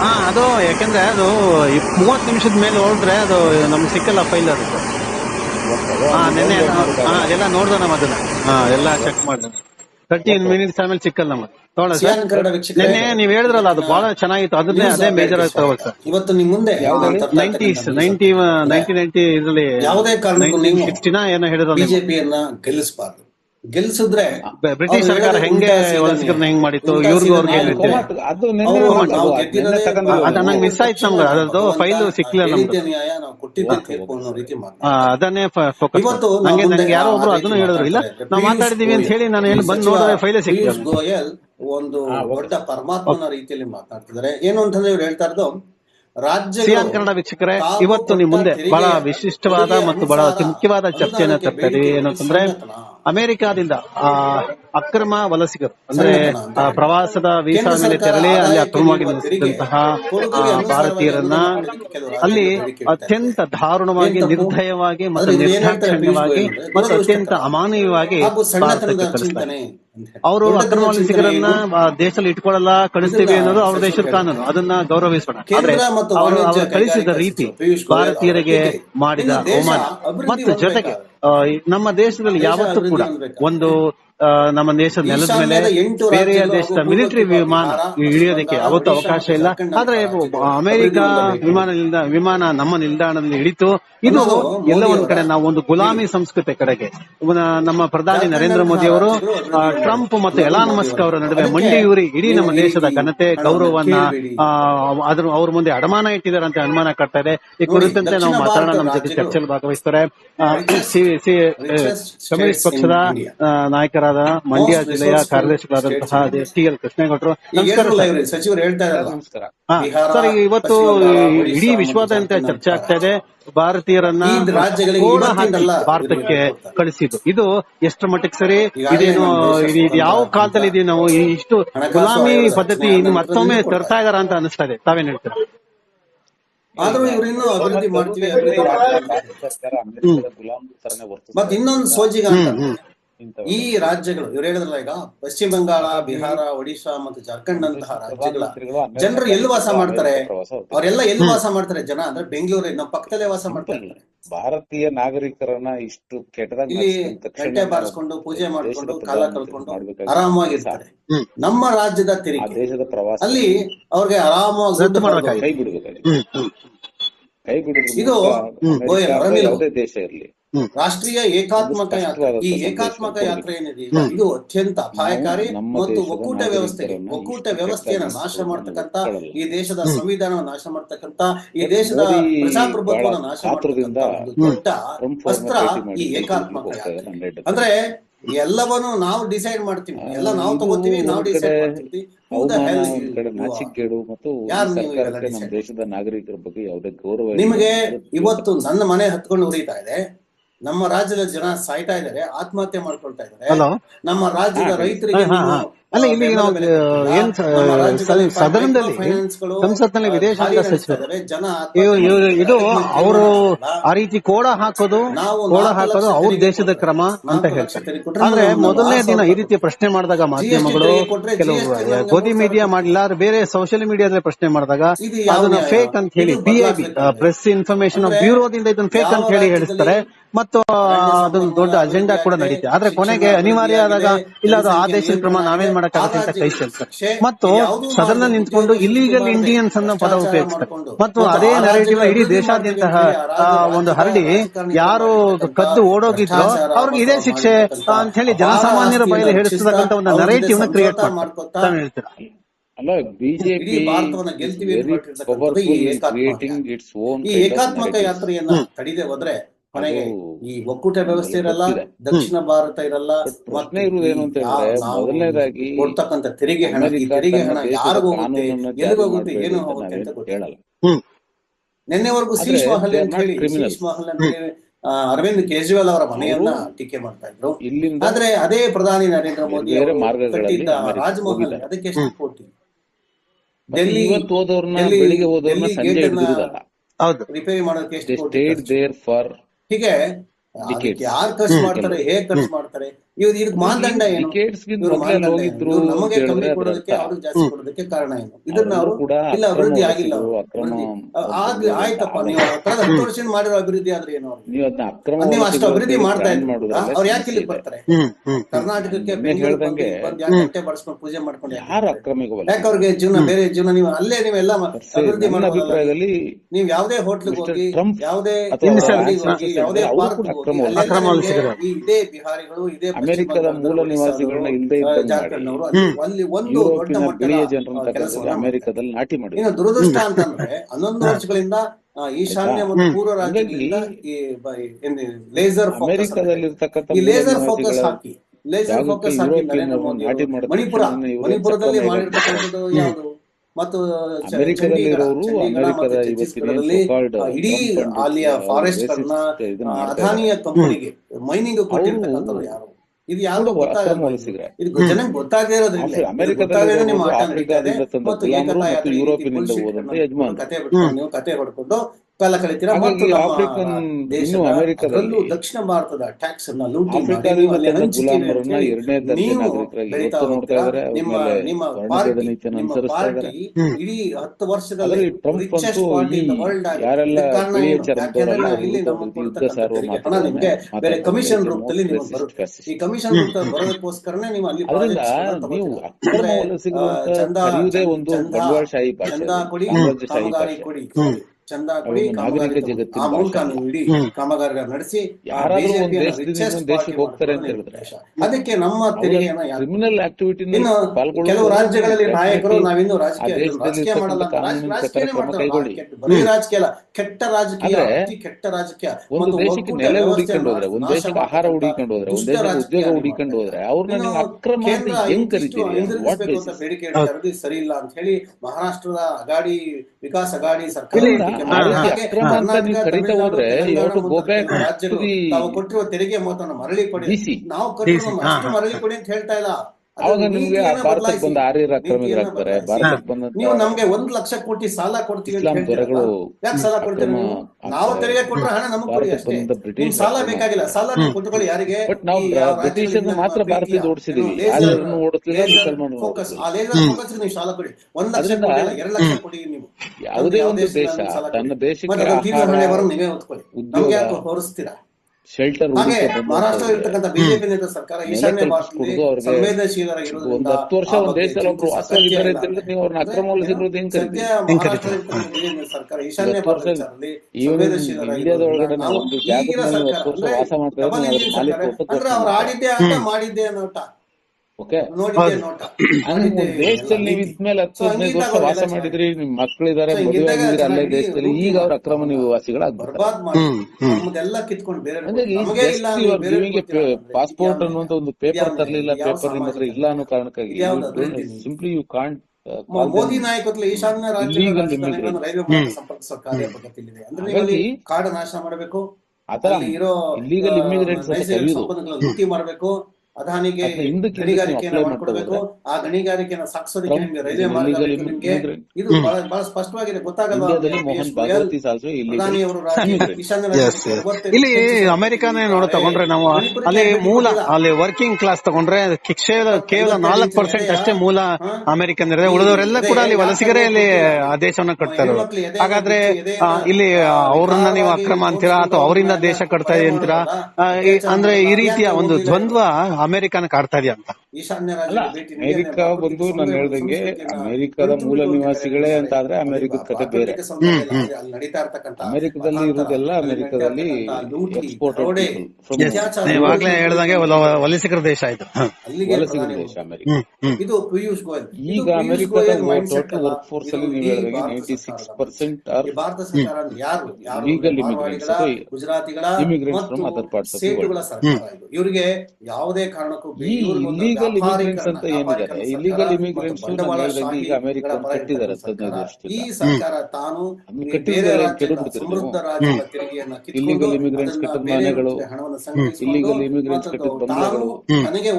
ಹಾ ಅದು ಯಾಕೆಂದ್ರೆ ಅದು ಮೂವತ್ತು ನಿಮಿಷದ ಮೇಲೆ ಹೋದ್ರೆ ಅದು ನಮ್ಗೆ ಸಿಕ್ಕಲ್ಲ ಫೈಲ್ ಅದು. ಹಾ ನಿನ್ನೆ ಎಲ್ಲ- ಹಾ ಎಲ್ಲ ನೋಡ್ದೆ ನಾವು ಅದನ್ನ. ಹಾ ಎಲ್ಲ ಚೆಕ್ ಮಾಡಿದೆ. ತರ್ಟೀನ್ ಮಿನಿಟ್ಸ್ ಆಮೇಲೆ ಸಿಕ್ಕಲ್ಲ ನಮಗೆ ನಿನ್ನೆ ನೀವ್ ಹೇಳಿದ್ರಲ್ಲ ಅದು ಬಹಳ ಚೆನ್ನಾಗಿತ್ತು. ಅದನ್ನೇ ಅದೇ ಮೇಜರ್ ಆಗಿ. ತಗೋಬೇಕು ಸರ್. ಇವತ್ತು ನಿಮ್ ಮುಂದೆ ನೈಂಟೀಸ್ ನೈಂಟಿ ನೈನ್ಟಿ ನೈನ್ಟಿ ಇದ್ರಲ್ಲಿ ಯಾವುದೇ ಕಾರಣಕ್ಕೂ ನೀವು ಸಿಕ್ಸ್ಟಿನ ಏನೋ ಹೇಳಿದ್ರಲ್ಲ ನೀವು. ಬಿಜೆಪಿಯನ್ನ ಗೆಲ್ಲಿಸಬಾರ್ದು. ಗೆಲ್ಲಿಸಿದ್ರೆ ಬ- ಬ್ರಿಟಿಷ್ ಸರ್ಕಾರ ಹೆಂಗೆ ವಲಸಿಗರನ್ನ ಹೆಂಗ್ ಮಾಡಿತ್ತು? ಇವ್ರಿಗೂ ಅವ್ರಿಗೆ ನಂಗೆ ಮಿಸ್ ಆಯ್ತು ನಮ್ಗೆ. ಅದರದ್ದು ಫೈಲ್ ಸಿಕ್ಲಿಲ್ಲ ನಮ್ಗೆ ಅದನ್ನೇ ಫೋಕಸ್ ನಂಗೆ ನನಗೆ ಯಾರೋ ಒಬ್ರು ಅದನ್ನು ಹೇಳಿದ್ರು. ಇಲ್ಲ. ನಾವು ಮಾತಾಡಿದೀವಿ ಅಂತ ಹೇಳಿ ನಾನು ಏನು ಬಂದು ನೋಡಿದ್ರೆ ಫೈಲೇ ಸಿಕ್ಲಿಲ್ಲ. ಗೋಯಲ್ ಒಂದು ದೊಡ್ಡ ಪರಮಾತ್ಮನ ರೀತಿಯಲ್ಲಿ ಮಾತಾಡ್ತಿದ್ದಾರೆ. ಏನು ಅಂತಂದ್ರೆ ಇವ್ರು ಹೇಳ್ತಾ ಇರೋದು ಕನ್ನಡ ವೀಕ್ಷಕರೇ ಇವತ್ತು ನಿಮ್ಮ ಮುಂದೆ ಬಹಳ ವಿಶಿಷ್ಟವಾದ ಮತ್ತು ಬಹಳ ಅತಿ ಮುಖ್ಯವಾದ ಚರ್ಚೆಯನ್ನ ತರ್ತಾ ಏನಂತಂದ್ರೆ ಅಮೆರಿಕಾದಿಂದ ಆ, ಅಕ್ರಮ ವಲಸಿಗರು ಅಂದ್ರೆ ಆ, ಪ್ರವಾಸದ ವೀಸಾ ಮೇಲೆ ತೆರಳಿ ಅಲ್ಲಿ ಅಕ್ರಮವಾಗಿ ನೆಲೆಸಿದಂತಹ ಭಾರತೀಯರನ್ನ ಅಲ್ಲಿ ಅತ್ಯಂತ ದಾರುಣವಾಗಿ ನಿರ್ದಯವಾಗಿ ಮತ್ತು ನಿರ್ದಾಕ್ಷಣ್ಯವಾಗಿ ಮತ್ತು ಅತ್ಯಂತ ಅಮಾನವೀಯವಾಗಿ ಭಾರತಕ್ಕೆ ಕಳಿಸ್ತಾರೆ. ಅವರು ಅಕ್ರಮ ವಲಸಿಗರನ್ನ ದೇಶದಲ್ಲಿ ಇಟ್ಕೊಳ್ಳಲ್ಲ ಕಳಿಸ್ತೀವಿ ಅನ್ನೋದು ಅವ್ರ ದೇಶದ ಕಾನೂನು. ಅದನ್ನ ಗೌರವಿಸೋಣ. ಆದ್ರೆ ಅವರು ಕಳಿಸಿದ ರೀತಿ ಭಾರತೀಯರಿಗೆ ಮಾಡಿದ ಅವಮಾನ. ಮತ್ತು ಜೊತೆಗೆ ನಮ್ಮ ದೇಶದಲ್ಲಿ ದೇಶ ಯಾವತ್ತೂ ಕೂಡ ಒಂದು ನಮ್ಮ ದೇಶದ ನೆಲದ ಮೇಲೆ ಬೇರೆ ದೇಶದ ಮಿಲಿಟರಿ ವಿಮಾನ ಇಳಿಯೋದಕ್ಕೆ ಅವತ್ತು ಅವಕಾಶ ಇಲ್ಲ. ಆದ್ರೆ ಅಮೆರಿಕ ವಿಮಾನ ವಿಮಾನ ನಮ್ಮ ನಿಲ್ದಾಣದಲ್ಲಿ ಇಳಿತು ಇದು ಎಲ್ಲ ಒಂದ್ ಕಡೆ ನಾವು ಒಂದು ಗುಲಾಮಿ ಸಂಸ್ಕೃತಿ ಕಡೆಗೆ. ನಮ್ಮ ಪ್ರಧಾನಿ ನರೇಂದ್ರ ಮೋದಿ ಅವರು ಟ್ರಂಪ್ ಮತ್ತು ಎಲಾನ್ ಮಸ್ಕ್ ಅವರ. ನಡುವೆ ಮಂಡಿಯೂರಿ ಇಡೀ ನಮ್ಮ ದೇಶದ ಘನತೆ ಗೌರವವನ್ನ ಅದ್ರ ಅವ್ರ ಮುಂದೆ ಅಡಮಾನ ಇಟ್ಟಿದ್ದಾರೆ ಅಂತ ಅನುಮಾನ ಕಟ್ತಾ ಇದೆ ಈ ಕುರಿತಂತೆ ನಾವು ಮಾತಾಡೋಣ ನಮ್ಮ ಜೊತೆ ಚರ್ಚೆಯಲ್ಲಿ ಭಾಗವಹಿಸ್ತಾರೆ. ಕಮ್ಯುನಿಸ್ಟ್ ಪಕ್ಷದ ಆ, ನಾಯಕರಾದ ಮಂಡ್ಯ ಜಿಲ್ಲೆಯ ಕಾರ್ಯದರ್ಶಿಗಳಾದಂತಹ ಟಿ ಎಲ್ ಕೃಷ್ಣೇಗೌಡರು. ನಮಸ್ಕಾರ ಸರ್. ಇವ್ರು ಸಚಿವರು ಹೇಳ್ತಾ ನಮಸ್ಕಾರ. ಸರ್ ಇವತ್ತು ಇಡೀ ಮತ್ತು ವಿಶ್ವಾದ್ಯಂತ ಚರ್ಚೆ ಆಗ್ತಾ ಇದೆ. ಭಾರತೀಯರನ್ನ ಭಾರತಕ್ಕೆ ಕಳಿಸಿದ್ದು. ಇದು ಎಷ್ಟರ ಮಟ್ಟಿಗೆ ಸರಿ? ಇದೇನು ಇದು ಇದು ಯಾವ ಕಾಲದಲ್ಲಿ ಇದೀವಿ ನಾವು? ಈ ಇಷ್ಟು ಗುಲಾಮಿ ಪದ್ಧತಿ ಇನ್ನು ಮತ್ತೊಮ್ಮೆ ತರ್ತಾ ಇದಾರ ಅಂತ ಅನಿಸ್ತಾ ಇದೆ. ತಾವೇನ್ ಹೇಳ್ತೀರಾ? ಆದ್ರೂ ಇವ್ರು ಇನ್ನೂ ಅಭಿವೃದ್ಧಿ ಮಾಡ್ತೀವಿ ಅಭಿವೃದ್ಧಿ ಮಾಡ್ತೀವಿ ಅಂತ. ಸರ್ಕಾರ ಅಮೆರಿಕದ ಗುಲಾಮ್ ತರನೇ ವರ್ತಿಸ್ತಾರೆ. ಮತ್ ಇನ್ನೊಂದು ಸೋಜಿಗ. ಈ ರಾಜ್ಯಗಳು ಇವ್ರು ಹೇಳಿದ್ರಲ್ಲ ಈಗ ಪಶ್ಚಿಮ ಬಂಗಾಳ ಬಿಹಾರ ಒಡಿಶಾ ಮತ್ತು ಜಾರ್ಖಂಡ್ ಅಂತಹ ರಾಜ್ಯಗಳ ಜನರು ಎಲ್ಲಿ ವಾಸ ಮಾಡ್ತಾರೆ. ಅವರೆಲ್ಲ ಎಲ್ಲಿ ವಾಸ ಮಾಡ್ತಾರೆ ಜನ? ಅಂದ್ರೆ ಬೆಂಗಳೂರು ನಮ್ಮ ಪಕ್ಕದಲ್ಲೇ ವಾಸ ಮಾಡ್ತಾರೆ. ಭಾರತೀಯ ನಾಗರಿಕರನ್ನ ಇಷ್ಟು ಕೆಟ್ಟದಾಗ ಇಲ್ಲಿ ಕಟ್ಟೆ ಗಂಟೆ ಬಾರಿಸ್ಕೊಂಡು ಪೂಜೆ ಮಾಡ್ಕೊಂಡು ಕಾಲ ಕಳ್ಕೊಂಡು ಆರಾಮಾಗಿರ್ತಾರೆ. ನಮ್ಮ ರಾಜ್ಯದ ತೆರಿಗೆ. ದೇಶದ ಪ್ರವಾಸ ಅಲ್ಲಿ ಅವ್ರಿಗೆ ಆರಾಮವಾಗಿ ರದ್ದು ಕೈ ಹ್ಮ್ ಕೈ ಬಿಡಿದ್ರೆ ಇದು ದೇಶ ಇರಲಿ. ರಾಷ್ಟ್ರೀಯ ಏಕಾತ್ಮಕ ಯಾತ್ರೆ. ಈ ಏಕಾತ್ಮಕ ಯಾತ್ರೆ ಏನಿದೆ? ಇದು ಅತ್ಯಂತ ಅಪಾಯಕಾರಿ ಮತ್ತು ಒಕ್ಕೂಟ ವ್ಯವಸ್ಥೆ ವ್ಯವಸ್ಥೆಗೆ ಒಕ್ಕೂಟ ವ್ಯವಸ್ಥೆಯನ್ನ ನಾಶ ಮಾಡ್ತಕ್ಕಂತ ಈ ದೇಶದ ಸಂವಿಧಾನವನ್ನು ನಾಶ ಮಾಡ್ತಕ್ಕಂತ ಈ ದೇಶದ ಪ್ರಜಾಪ್ರಭುತ್ವ ಪ್ರಜಾಪ್ರಭುತ್ವನ ನಾಶ ಮಾಡ್ತಕ್ಕಂತ ಒಂದು ದೊಡ್ಡ ಅಸ್ತ್ರ ಈ ಏಕಾತ್ಮಕ ಯಾತ್ರೆ. ಅಂದ್ರೆ ಎಲ್ಲವನ್ನು ನಾವು ಡಿಸೈಡ್ ಮಾಡ್ತೀವಿ. ಎಲ್ಲ ನಾವು ತಗೋತೀವಿ ನಾವು ಡಿಸೈಡ್ ಮಾಡ್ತೀವಿ ಮತ್ತು ನಮ್ಮ ದೇಶದ ನಾಗರಿಕರ ಬಗ್ಗೆ ಯಾವುದೇ ಗೌರವ ನಿಮಗೆ ಇವತ್ತು ನನ್ನ ಮನೆ ಹತ್ಕೊಂಡು ಉರಿತಾ ಇದೆ. ನಮ್ಮ ರಾಜ್ಯದ ಜನ ಸಾಯ್ತಾ ಇದ್ದಾರೆ ಆತ್ಮಹತ್ಯೆ ಮಾಡ್ಕೊಳ್ತಾ ಇದ್ದಾರೆ. ನಮ್ಮ ರಾಜ್ಯದ ರೈತರಿಗೆ ಅಲ್ಲ ಇಲ್ಲಿ ನಾವು ಏನ್ ಸದನದಲ್ಲಿ ಸಂಸತ್ನಲ್ಲಿ ವಿದೇಶಾಂಗ ಸಚಿವರು ಇದು. ಅವರು ಆ ರೀತಿ ಕೋಡ ಹಾಕೋದು ಕೋಡ ಹಾಕೋದು ಅವ್ರ ದೇಶದ ಕ್ರಮ ಅಂತ ಹೇಳ್ತಾರೆ. ಅಂದ್ರೆ ಆದ್ರೆ ಮೊದಲನೇ ದಿನ ಈ ರೀತಿ ಪ್ರಶ್ನೆ ಮಾಡಿದಾಗ ಮಾಧ್ಯಮಗಳು ಕೆಲವು ಗೋಧಿ ಮೀಡಿಯಾ ಮಾಡಿಲ್ಲ ಆದ್ರೆ ಬೇರೆ ಸೋಷಿಯಲ್ ಮೀಡಿಯಾದಲ್ಲಿ ಪ್ರಶ್ನೆ ಮಾಡಿದಾಗ ಅದನ್ನ ಫೇಕ್ ಅಂತ ಹೇಳಿ ಬಿಐಬಿ ಪ್ರೆಸ್ ಇನ್ಫಾರ್ಮೇಶನ್ ಬ್ಯೂರೋದಿಂದ ಇದನ್ನ ಫೇಕ್ ಅಂತ ಹೇಳಿ ಹೇಳಿಸ್ತಾರೆ. ಮತ್ತು ಅದೊಂದು ದೊಡ್ಡ ಅಜೆಂಡಾ ಕೂಡ ನಡೀತೆ. ಆದ್ರೆ ಕೊನೆಗೆ ಅನಿವಾರ್ಯ ಆದಾಗ ಇಲ್ಲ ಅದು ಆ ದೇಶದ ಕ್ರಮ ನಾವೇನ್ ಮಾಡಕ್ಕಾಗತ್ತೆ ಅಂತ ಕೈ ಚೆಲ್ತಾರೆ ಮತ್ತು ಸದನ ನಿಂತ್ಕೊಂಡು ಇಲ್ಲಿಗಲ್ ಇಂಡಿಯನ್ಸ್ ಅನ್ನ ಪದ ಉಪಯೋಗಿಸ್ತಾರೆ. ಮತ್ತು ಅದೇ ನರೇಟಿವ್ ಇಡೀ ದೇಶಾದ್ಯಂತ ಒಂದು ಹರಡಿ ಯಾರು ಕದ್ದು ಓಡೋಗಿದ್ರು ಅವ್ರಿಗೆ ಇದೇ ಶಿಕ್ಷೆ ಅಂತ ಹೇಳಿ ಜನಸಾಮಾನ್ಯರ ಬಯಲು ಹೇಳಿಸ್ತಕ್ಕಂತ ಒಂದು ನರೇಟಿವ್ನ ಕ್ರಿಯೇಟ್ ಮಾಡ್ತಾರೆ. ಹೇಳ್ತೀರಾ? ಅಲ್ಲ ಬಿಜೆಪಿ ಕ್ರಿಯೇಟಿಂಗ್ ಇಟ್ಸ್ ಓನ್ ಏಕಾತ್ಮಕ ಯಾತ್ರೆಯನ್ನ ತಡಿದೆ ಹೋದ್ರೆ ಕೊನೆಗೆ ಈ ಒಕ್ಕೂಟ ವ್ಯವಸ್ಥೆ ಇರಲ್ಲ ದಕ್ಷಿಣ ಭಾರತ ಇರಲ್ಲ ಮೊದಲನೇದಾಗಿ ಕೊಡ್ತಕ್ಕಂತ ತೆರಿಗೆ ಹಣ ತೆರಿಗೆ ಹಣ ಯಾರಿಗೂ ಹೋಗುತ್ತೆ ಎಲ್ಲಿ ಎಲ್ಲಿಗೆ ಹೋಗುತ್ತೆ ಏನು ಹೋಗುತ್ತೆ ಅಂತ ಗೊತ್ತಿಲ್ಲ. ಹ್ಮ್. ನಿನ್ನೆವರೆಗೂ ಶೀಶ್ ಮಹಲ್ ಅಂತ ಹೇಳಿ. ಶೀಶ್ ಮಹಲ್ ಅಂತ ಹೇಳಿ ಅರವಿಂದ್ ಕೇಜ್ರಿವಾಲ್ ಅವರ ಮನೆಯನ್ನ ಟೀಕೆ ಮಾಡ್ತಾ ಇದ್ರು. ಇಲ್ಲಿಂದ ಆದ್ರೆ ಅದೇ ಪ್ರಧಾನಿ ನರೇಂದ್ರ ಮೋದಿ ಕಟ್ಟಿದ್ದ ರಾಜಮಹಲ್ ಅದಕ್ಕೆ ಎಷ್ಟು ಕೋಟಿ ಡೆಲ್ಲಿ ಇವತ್ತು ಹೋದವ್ರನ್ನ ಬೆಳಿಗ್ಗೆ ಹೋದವ್ರನ್ನ ಸಂಜೆ ಹಿಡಿದಿರುದಲ್ಲ. ಹೌದು. ರಿಪೇರಿ ಮಾಡೋದಕ್ಕೆ ದೇ ಎಷ್ಟು ಕೋಟಿ ಸ್ಟೇಡ್ ಖರ್ಚು? ದೇರ್ ಫಾರ್ ಹೀಗೆ ಅದಕ್ಕೆ ಯಾರು ಖರ್ಚು ಮಾಡ್ತಾರೆ ಹೇಗ್ ಖರ್ಚು ಮಾಡ್ತಾರೆ ಇವ್ರು ಇದಕ್ಕೆ ಮಾನದಂಡ ಏನು? ಮಾನದಂಡ ಏನು? ನಮಗೆ ಕಮ್ಮಿ ಕೊಡೋದಕ್ಕೆ ಅವ್ರಿಗೆ ಜಾಸ್ತಿ ಕೊಡೋದಕ್ಕೆ ಕಾರಣ ಏನು? ಇದನ್ನ ಅವರು ಇಲ್ಲ ಅಭಿವೃದ್ಧಿ ಆಗಿಲ್ಲ ಆಗ್. ಆಯ್ತಪ್ಪ ನೀವು ಕಳೆದ ಹತ್ತು ವರ್ಷದಿಂದ ಮಾಡಿರೋ ಅಭಿವೃದ್ಧಿ ಆದ್ರೆ ಏನು? ನೀವು ಅಷ್ಟು ಅಭಿವೃದ್ಧಿ ಮಾಡ್ತಾ ಇದ್ರು. ಅವ್ರು ಯಾಕೆ ಇಲ್ಲಿ ಬರ್ತಾರೆ? ಕರ್ನಾಟಕಕ್ಕೆ ನಿನ್ನೆ ಬೆಂಗಳೂರು ಬಂದು ಹೇಳ್ದಂಗೆ ಬಂದು ಯಾಕೆ ಬಡಿಸ್ಕೊಂಡು ಪೂಜೆ ಮಾಡ್ಕೊಂಡು ಯಾಕೆ ಅವ್ರಿಗೆ ಜೀವನ ಬೇರೆ ಜೀವನ? ನೀವು ಅಲ್ಲೇ ನೀವೆಲ್ಲ ಮ- ಅಭಿವೃದ್ಧಿ ಅಭಿಪ್ರಾಯದಲ್ಲಿ ನೀವು ಯಾವುದೇ ಹೋಟ್ಲಿಗೆ ಹೋಗಿ ಯಾವುದೇ ಯಾವುದೇ ಪಾರ್ಕ್ ಹೋಗಿ ಇದೇ ಬಿಹಾರಿಗಳು ಇದೇ ಅಮೆರಿಕದ ಮೂಲ ನಿವಾಸಿಗಳನ್ನ ಇಲ್ಲದೆ ಅಲ್ಲಿ ಒಂದು ದೊಡ್ಡ ಯುರೋಪಿನ ಮಟ್ಟದ ಬಿಳಿಯ ಜನರನ್ನ. ಅಮೆರಿಕದಲ್ಲಿ ನಾಟಿ ಮಾಡಿದ್ರು. ದುರದೃಷ್ಟ ಅಂತಂದ್ರೆ ಹನ್ನೊಂದು ವರ್ಷಗಳಿಂದ ಈಶಾನ್ಯ ಮತ್ತು. ಪೂರ್ವ ರಾಜ್ಯಗಳಿಂದ ಈ ಲೇಸರ್ ಮೂಲ ಲೇಸರ್ ಫೋಕಸ್ ಹಾಕಿ. ಲೇಸರ್ ಫೋಕಸ್ ಹಾಕಿ ನರೇಂದ್ರ ಮೋದಿ ಮಣಿಪುರ ಮಣಿಪುರದಲ್ಲಿ ಮಾಡಿರ್ತಕ್ಕಂಥದ್ದು ಯಾವುದು? ಮತ್ತು ಇಡೀ ಅಲ್ಲಿಯ ಫಾರೆಸ್ಟ್ ಅದಾನಿಯ ಕಂಪನಿಗೆ ಮೈನಿಂಗ್ ಕೊಟ್ಟಿರ್ತಕ್ಕಂಥದ್ದು ಯಾರು? ಇದು ಯಾರು ಕೂಡ ಅಕ್ರಮ ಗೊತ್ತಾಗಲ್ಲ ಇದು ಜನಕ್ಕೆ ಗೊತ್ತಾಗದೇ ಇರೋದ್ರಿಂದ ಅಮೆರಿಕದಲ್ಲಿ ಗೊತ್ತಾಗದೇ ನಿಮ್ಮ ಇರೋರು ಆಟ ನಡೀತಾ ಇದೆ. ಆಫ್ರಿಕಾದಿಂದ ಮತ್ತು ಏಕತಾ ಯಾತ್ರೆ ಯುರೋಪಿನಿಂದ bullshit ಹೋದಂತ ಗಳನ್ನ ಯಜಮಾನರು. ಕತೆ ಬಿಟ್ಕೊಂಡು ನೀವು ಕತೆ ಹೊಡ್ಕೊಂಡು ಕಾಲ ಕಳಿತೀರಾ ಮತ್ತು ದಕ್ಷಿಣ ಭಾರತದ ಟ್ಯಾಕ್ಸ್ ಅನ್ನ ಲೂಟಿ ಮಾಡಿ. ನೀವು ಬೆಳೀತಾ ನಿಮ್ಮ ನಿಮ್ಮ ವರ್ಣಭೇದ ಪಾರ್ಟಿ ನಿಮ್ಮ ಅನುಸರಿಸ್ತಾ ಪಾರ್ಟಿ ಇದ್ದಾರೆ ಇಡೀ ಹತ್ತು ವರ್ಷದಲ್ಲಿ ಇಲ್ಲಿ ನಮಗೆ ಯುದ್ಧ ಕೊಡ್ತಕ್ಕಂಥ ಸಾರುವ ಹಣ ನಿಮ್ಗೆ ಬೇರೆ ಕಮಿಷನ್ ರೂಪದಲ್ಲಿ ಬರುತ್ತೆ ಈ ಕಮಿಷನ್ ರೂಪದಲ್ಲಿ ಬರೋದಕ್ಕೋಸ್ಕರನೇ ನೀವು ಅಲ್ಲಿ ಚಂದ ಒಂದು ಚಂದ ಕೊಡಿ ಕಾಮಗಾರಿ ಕೊಡಿ. ಚಂದ ಕೊಡಿ ಆ ಮೂಲಕ ನೀವು ಇಡೀ ಕಾಮಗಾರಿಗಳ ನಡೆಸಿ ಅದಕ್ಕೆ ನಮ್ಮ ತೆರಿಗೆಯನ್ನ ಕ್ರಿಮಿನಲ್ ಆಕ್ಟಿವಿಟಿ ಕೆಲವು ರಾಜ್ಯಗಳಲ್ಲಿ ನಾಯಕರು ನಾವಿನ್ನು ರಾಜಕೀಯ ರಾಜಕೀಯ ಮಾಡಲ್ಲ. ಮಾಡ್ತಾರೆ. ಕೈಗೊಳ್ಳಿ. ಬರೀ ರಾಜಕೀಯ ಕೆಟ್ಟ ರಾಜಕೀಯ ಕೆಟ್ಟ ರಾಜಕೀಯ. ಒಂದು ದೇಶಕ್ಕೆ ನೆಲೆ ಹುಡುಕೊಂಡು ಹೋದ್ರೆ ಒಂದ್ ದೇಶಕ್ಕೆ ಆಹಾರ ಹುಡುಕೊಂಡು ಹೋದ್ರೆ ಒಂದು ದೇಶಕ್ಕೆ ಉದ್ಯೋಗ ಹುಡುಕೊಂಡು ಹೋದ್ರೆ ಅವ್ರನ್ನ. ನೀವು ಅಕ್ರಮ ಹೆಂಗ್ ಕರಿತೀರಿ? ಅಂತ ಬೇಡಿಕೆ ಸರಿ ಇಲ್ಲ ಅಂತ ಹೇಳಿ ಮಹಾರಾಷ್ಟ್ರದ ಅಗಾಡಿ ವಿಕಾಸ್ ಅಗಾಡಿ ಸರ್ಕಾರ ಕರೀತಾ ಹೋದ್ರೆ ರಾಜ್ಯಗಳು ತಾವು ಕೊಟ್ಟಿರುವ ತೆರಿಗೆ ಮೊತ್ತವನ್ನು ಮರಳಿ ಕೊಡಿ. ನಾವು ಕೊಟ್ಟಿರುವ ಅಷ್ಟು ಮರಳಿ ಕೊಡಿ ಅಂತ ಹೇಳ್ತಾ ಇಲ್ಲ. ಅವಾಗ ನಿಮ್ಗೆ ಭಾರತಕ್ಕೆ ಬಂದ ಆರ್ಯರ ಭಾರತಕ್ಕೆ ಬಂದಂತ ನೀವು ನಮ್ಗೆ ಒಂದ್ ಲಕ್ಷ ಕೋಟಿ ಸಾಲ ಕೊಡ್ತೀವಿ ಅಂತ ಇಸ್ಲಾಂ ದೊರೆಗಳು ಯಾಕೆ ಸಾಲ ಕೊಡ್ತೀವಿ ನೀವು? ನಾವು ತೆರಿಗೆ ಕೊಟ್ರೆ ಹಣ ನಮ್ಗೆ ಕೊಡಿ ಅಷ್ಟೇ. ಬಂದ ಬ್ರಿಟಿಷ್ ಸಾಲ. ಬೇಕಾಗಿಲ್ಲ. ಸಾಲ ನೀವು ಕೊಟ್ಟುಕೊಳ್ಳಿ ಯಾರಿಗೆ? ಬಟ್ ನಾವು ಮಾತ್ರ ಭಾರತೀಯ ಪ್ರೀತಿಯ ಓಡಿಸಿದೀವಿ ಲೇಸರ್- ಆರ್ಯರನ್ನು ಓಡಿಸ್ಲಿಲ್ಲ ಲೇಸರ್ ಮುಸಲ್ಮಾನರು ಫೋಕಸ್. ಆ ಲೇಸರ್ ಫೋಕಸ್ ನೀವು ಸಾಲ ಕೊಡಿ. ಒಂದ್ ಲಕ್ಷ ಕೊಡಿ ಅಲ್ಲ, ಎರಡು ಲಕ್ಷ ಕೊಡಿ ನೀವು. ಯಾವುದೇ ಒಂದು ದೇಶ. ತನ್ನ ದೇಶಕ್ಕೆ ಆಹಾರ, ಉದ್ಯೋಗ, ನಮ್ಗೆ ಯಾಕೆ ಹೊರಿಸ್ತೀರಾ? ಶೆಲ್ಟರ್ ಮಹಾರಾಷ್ಟ್ರ ಇರ್ತಕ್ಕಂಥ ಬಿಜೆಪಿ ಸರ್ಕಾರ ಈಶಾನ್ಯ ಭಾರತದಲ್ಲಿ ಸಂವೇದನಶೀಲರಾಗಿರೋದ್ರಿಂದ ಹತ್ತು ವರ್ಷ ಒಂದ್ ದೇಶದಲ್ಲಿ ಒಬ್ರು. ನೀವು ಅವ್ರನ್ನ ಹೆಂಗ್ ಸದ್ಯ ಮಹಾರಾಷ್ಟ್ರ ಬಿಜೆಪಿ ಸರ್ಕಾರ ಈಶಾನ್ಯ ಸಂವೇದನಶೀಲರಾಗಿರೋದ್ರಿಂದ ನಾವು ಈಗಿನ ಸರ್ಕಾರ. ಅಂದ್ರೆ ಅವ್ರು ಆಡಿದ್ದೆ ಅಂತ ಮಾಡಿದ್ದೆ ನೋಟ ಓಕೆ? ದೇಶದಲ್ಲಿ. ಇದ್ಮೇಲೆ ಹತ್ತು ಹದಿನೈದು ವರ್ಷ ವಾಸ ಮಾಡಿದ್ರಿ ನಿಮ್ ಮಕ್ಳು ಇದಾರೆ ಮದುವೆ ಆಗಿದ್ರೆ ಅಲ್ಲೇ ದೇಶದಲ್ಲಿ ಈಗ ಅವ್ರ ಅಕ್ರಮ ನಿವಾಸಿಗಳಾಗ್ಬಿಡ್ತಾರೆ ಪಾಸ್ಪೋರ್ಟ್ ಅನ್ನುವಂತ ಒಂದು ಪೇಪರ್ ತರಲಿಲ್ಲ ಪೇಪರ್ ನಿಮ್ಮ ಹತ್ರ ಇಲ್ಲ ಅನ್ನೋ ಕಾರಣಕ್ಕಾಗಿ? ಸಿಂಪ್ಲಿ ಯು ಕಾಂಟ್ ಮೋದಿ ನಾಯಕತ್ವ ಈಶಾನ್ಯ ರಾಜ್ಯಗಳ Illegal ರಾಜಧಾನಿಗಳನ್ನು immigrants. ರೈಲ್ವೆ ಮಾರ್ಗ ಸಂಪರ್ಕಿಸುವ ಕಾರ್ಯ ಪ್ರಗತಿಯಲ್ಲಿದೆ ಅಂದ್ರೆ ನೀವು ಕಾಡು ನಾಶ ಮಾಡಬೇಕು ಇರೋ ಕರೆಯುವುದು. ಸಂಪನ್ಮೂಲಗಳನ್ನು ಲೂಟಿ ಮಾಡಬೇಕು ಅದಾನಿಗೆ ಗಣಿಗಾರಿಕೆಯನ್ನ ಮಾಡ್ಕೊಡ್ಬೇಕು. ಆ ಗಣಿಗಾರಿಕೆಯನ್ನ ಸಾಗಿಸೋದಕ್ಕೆ ನಿಮ್ಗೆ ರೈಲ್ವೆ ಮಾರ್ಗ ನಿಮ್ಗೆ ಇದು ಬಹಳ ಸ್ಪಷ್ಟವಾಗಿದೆ. ಗೊತ್ತಾಗಲ್ಲ ಪ್ರಧಾನಿ ಅವರು ಇಲ್ಲಿ ಅಮೆರಿಕಾನೇ ನೋಡ ತಗೊಂಡ್ರೆ ನಾವು ಅಲ್ಲಿ ಮೂಲ ಅಲ್ಲಿ ವರ್ಕಿಂಗ್ ಕ್ಲಾಸ್ ತಗೊಂಡ್ರೆ ಕೇವಲ ಕೇವಲ ನಾಲ್ಕು ಪರ್ಸೆಂಟ್ ಅಷ್ಟೇ ಮೂಲ ಅಮೆರಿಕನ್ ಇರುತ್ತೆ ಉಳಿದವರೆಲ್ಲ ಕೂಡ ಅಲ್ಲಿ ವಲಸಿಗರೇ ಅಲ್ಲಿ ಆ ದೇಶವನ್ನ ಕಟ್ತಾರೆ ಹಾಗಾದ್ರೆ ಇಲ್ಲಿ. ಅವ್ರನ್ನ ನೀವು ಅಕ್ರಮ ಅಂತೀರಾ? ಅಥವಾ ಅವರಿಂದ ದೇಶ ಕಟ್ತಾ ಇದೆ ಅಂತೀರಾ ಅಂದ್ರೆ ಈ ರೀತಿಯ ಒಂದು ದ್ವಂದ್ವ ಅಮೆರಿಕನ ಕಾಡ್ತಾ ಇದೆಯಾ ಅಂತ. ಅಮೆರಿಕ ಬಂದು ನಾನು ಹೇಳ್ದಂಗೆ ಅಮೆರಿಕದ ಮೂಲ ನಿವಾಸಿಗಳೇ ಅಂತ ಆದ್ರೆ ಅಮೆರಿಕದ ಕತೆ ಬೇರೆ. ಅಮೆರಿಕದಲ್ಲಿ ಇರೋದೆಲ್ಲ ಇರುವುದೆಲ್ಲ ಅಮೆರಿಕದಲ್ಲಿ ಫ್ರಮ್. ಅತ್ಯಾಚಾರ, ಹೇಳ್ದಂಗೆ ವಲಸಿಗರ ದೇಶ ಆಯ್ತು ಅಲ್ಲಿಗೆ ವಲಸಿಗರ ದೇಶ. ಅಮೆರಿಕ. ಈಗ ಅಮೆರಿಕದ ಟೋಟಲ್ ವರ್ಕ್ ಫೋರ್ಸ್ ಅಲ್ಲಿ ನೀವು ಹೇಳಿದಂಗೆ ನೈಂಟಿ ಸಿಕ್ಸ್ ಪರ್ಸೆಂಟ್ ಈ ಆರ್ ಭಾರತ ಸರ್ಕಾರ ಅಂದ್ರೆ ಇದು. ಇವರಿಗೆ ಯಾವುದೇ ಕಾರಣಕ್ಕೂ ಇಲ್ಲಿಗಲ್ ಇಮಿಗ್ರೆಂಟ್ಸ್ ಅಂತ ಏನಿದ್ದಾರೆ ಇಲ್ಲಿಗಲ್ ಸರ್ಕಾರ ಇಮಿಗ್ರೆಂಟ್ಸ್ ಮತ್ತು ಬಂಡವಾಳಶಾಹಿ ಈಗ ಅಮೆರಿಕ ಗಳ ಕಟ್ಟಿದ್ದಾರೆ ಸರ್ಕಾರ. ಈ ಸರ್ಕಾರ ತಾನು ಸಮೃದ್ಧ? ರಾಜ್ಯಗಳ ತೆರಿಗೆಯನ್ನ immigrants ಅದನ್ನ ಕಟ್ಟಿದ ಮನೆಗಳು,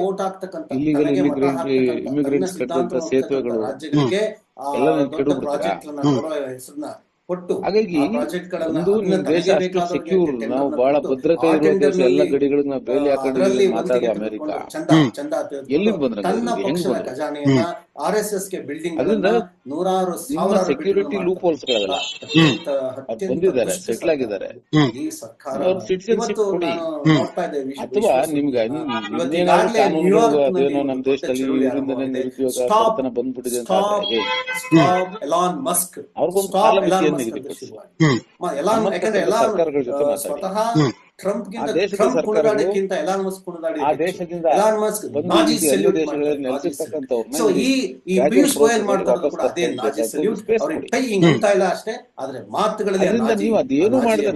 ಓಟ್ ಹಾಕ್ತಕ್ಕಂಥ immigrants ತನ್ನ ಕಟ್ಟಿದಂತ ಸೇತುವೆಗಳು, ಕೊಟ್ಟು ಹಾಗಾಗಿ ಆ ಪ್ರಾಜೆಕ್ಟ್ ಗಳನ್ನ ಒಂದು ಅದನ್ನ ನಿಮ್ ದೇಶ ಅಷ್ಟು ಸೆಕ್ಯೂರ್ ನಾವು ಬಹಳ ಭದ್ರತೆ ಇರುವ ದೇಶ ಎಲ್ಲ ಗಡಿಗಳನ್ನ ಬೇಲಿ ಆ, ಹಾಕೊಂಡು ಮಾತಾಡಿ ಅಮೆರಿಕ. ಎಲ್ಲಿಂದ ಬಂದ್ರೆ ತನ್ನ ಹೆಂಗ್ ಬಂದ್ರೆ ಖಜಾನೆಯನ್ನ ಆರ್ ಎಸ್ ಎಸ್ಗೆ ಬಿಲ್ಡಿಂಗ್ ಅದರಿಂದ ನೂರಾರು security loopholes building loopholes ಗಳಲ್ಲ. ಅತ್ಯಂತ- ಅದು ಅತ್ಯಂತ ಬಂದಿದ್ದಾರೆ ಸೆಟ್ಲ್ ಆಗಿದ್ದಾರೆ. ಈ ಸರ್ಕಾರ. ಇವತ್ತು ಕೊಡಿ. ನಾನು ನೋಡ್ತಾ ಇದ್ದೆ ವಿಶ್ವ- ಅಥವಾ ನಿಮ್ಗೆ ನಮ್ಮ ದೇಶದಲ್ಲಿ ನಿರುದ್ಯೋಗ ಬಂದ್ಬಿಟ್ಟಿದೆ ಅಂತ. ಅವ್ರಿಗೊಂದು? ಎಲಾನ್ ನಮ್ಮ ಯಾಕಂದ್ರೆ ಸರ್ಕಾರಗಳ ಜೊತೆ ಮಾತಾಡಿ. ಟ್ರಂಪ್ ಗಿಂತ ಆ ದೇಶದ ಟ್ರಂಪ್ ಸರ್ಕಾರಗಳು ಕುಣಿದಾಡಕ್ಕಿಂತ ಎಲಾನ್ ಮಸ್ಕ್ ಕುಣಿದಾಡಿ ಆ ದೇಶದಿಂದ ಎಲಾನ್ ಮಸ್ಕ್ ಬಂದು ನಾಜಿ ಇಲ್ಲಿ ಸಲ್ಯೂಟ್ ದೇಶಗಳಲ್ಲಿ ಮಾಡ್ತಾರೆ, ನಾಜಿ ನೆಲೆಸಿರ್ತಕ್ಕಂಥವ್ರನ್ನ ಸೊ ಈ ಈ graduate ಪಿಯೂಷ್ ಗೋಯಲ್ process ಕೂಡ ಅದೇ ನಾಜಿ ಬೇಕಾದ್ರೆ ಸಲ್ಯೂಟ್ space ಅವ್ರಿಗೆ ಕೊಡಿ. ಕೈ ಹಿಂಗ್ ಅಂತ ಇಲ್ಲ ಅಷ್ಟೇ ಆದ್ರೆ ಮಾತುಗಳಲ್ಲಿ ಅದರಿಂದ ನೀವು ಅದೇನು ನಾಜಿ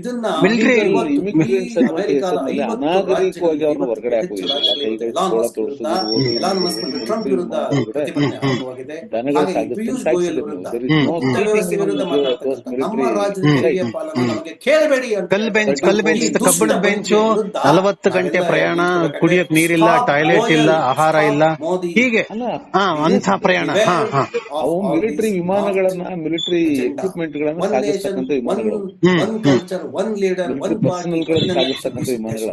ಇದನ್ನ Military ಇವತ್ತು immigrants ಈ ಅನ್ನೋ ಅಮೆರಿಕದ ಹೆಸರಿನಲ್ಲಿ ಐವತ್ತು ಅನಾಗರಿಕವಾಗಿ ಅವ್ರನ್ನ ಹೊರಗಡೆ. ಎಲಾನ್ ಮಸ್ಕ್ ಮತ್ತು ಟ್ರಂಪ್ ವಿರುದ್ಧ ಪ್ರತಿಭಟನೆ ಹಾಗೆ ಪಿಯೂಷ್. ಗೋಯಲ್ ವಿರುದ್ಧ ವಿರುದ್ಧ ನಮ್ಮ ರಾಜ್ಯದ ತೆರಿಗೆ ಪಾಲನೆ ನಮಗೆ ಕೇಳಬೇಡಿ ಅಂತ. ಕಲ್ ಬೆಂಚ್ ಕಬ್ಬಿಣದ ಬೆಂಚು ನಲವತ್ತು ಗಂಟೆ ಪ್ರಯಾಣ. ಕುಡಿಯಕ್ ನೀರಿಲ್ಲ ಟಾಯ್ಲೆಟ್ ಇಲ್ಲ ಆಹಾರ ಇಲ್ಲ. ಹೀಗೆ. ಅಂತ ಹಾ ಪ್ರಯಾಣ. ಹಾ ಹಾ. ಅವು ಮಿಲಿಟರಿ ವಿಮಾನಗಳನ್ನ ಮಿಲಿಟರಿ ಎಕ್ವಿಪ್ಮೆಂಟ್ ಗಳನ್ನ ಸಾಗಿಸ್ತಕ್ಕಂಥ ವಿಮಾನಗಳು. ಪರ್ಸನಲ್ ಗಳನ್ನ ಸಾಗಿಸ್ತಕ್ಕಂಥ ವಿಮಾನಗಳು.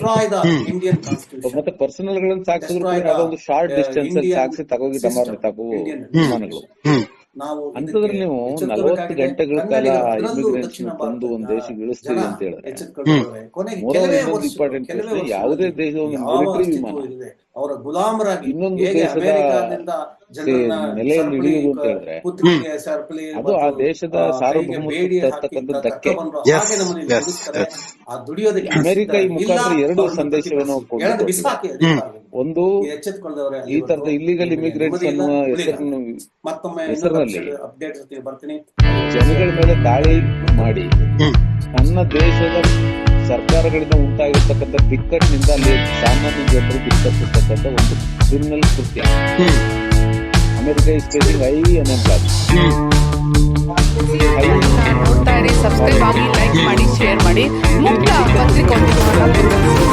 ಮತ್ತೆ ಪರ್ಸನಲ್ ಗಳನ್ನ ಸಾಗಿಸಿದ್ರು ಅದೊಂದು ಶಾರ್ಟ್ ಡಿಸ್ಟೆನ್ಸ್ ಅಲ್ಲಿ ಸಾಗಿಸಿ ತಗೋಗಿ ಡಮಾರ್ ತಗೋ ವಿಮಾನಗಳು. ನಾವು ಅಂತಂದ್ರೆ ನೀವು ನಲವತ್ತು ಗಂಟೆಗಳ ಕಾಲ ಇಮಿಗ್ರೇಷನ್ ತಂದು ಒಂದ್ ದೇಶ ಇಳಿಸ್ತೀವಿ ಅಂತ ಹೇಳಿದ್ರೆ ಯಾವುದೇ ದೇಶದ ಒಂದು ಮಿಲಿಟರಿ ವಿಮಾನ. ಅವರ ಗುಲಾಮರಾಗಿ ಇನ್ನೊಂದು ದೇಶದ ಅಮೆರಿಕಾದಿಂದ ಜನರನ್ನ ನೆಲೆಯಲ್ಲಿ ಇಳಿಯುವುದು ಅಂತ ಹೇಳಿದ್ರೆ. ಅದು ಆ ದೇಶದ ಸಾರ್ವಭೌಮತ್ವ ಧಕ್ಕೆ. ಆ ದುಡಿಯೋದಕ್ಕೆ ಅಮೆರಿಕ ಈ ಮುಖಾಂತರ ಎರಡು ಸಂದೇಶವನ್ನು ಒಂದು ಈ ಈ ತರದ ಇಲ್ಲಿಗಲ್ ಇಮಿಗ್ರೆಂಟ್ಸ್ ಅನ್ನುವ ಮತ್ತೊಮ್ಮೆ ಹೆಸರಿನಲ್ಲಿ ಅಪ್ಡೇಟ್ ಜೊತೆಗೆ ಬರ್ತೀನಿ. ಜನಗಳ ಮೇಲೆ ದಾಳಿ ಮಾಡಿ. ನನ್ನ ದೇಶದ ಸರ್ಕಾರಗಳಿಂದ ಉಂಟಾಗಿರ್ತಕ್ಕಂಥ ಬಿಕ್ಕಟ್ಟಿನಿಂದ ಅಲ್ಲಿ ಸಾಮಾನ್ಯ ಜನರು ಬಿಕ್ಕಟ್ಟಿರ್ತಕ್ಕಂಥ ಒಂದು ಕ್ರಿಮಿನಲ್ ಕೃತ್ಯ. America is facing high unemployment subscribe ಆಗಿ ಲೈಕ್ ಮಾಡಿ ಶೇರ್ ಮಾಡಿ. ಮುಕ್ತ ಪತ್ರಿಕೋದ್ಯಮವನ್ನ ಬೆಂಬಲಿಸಿ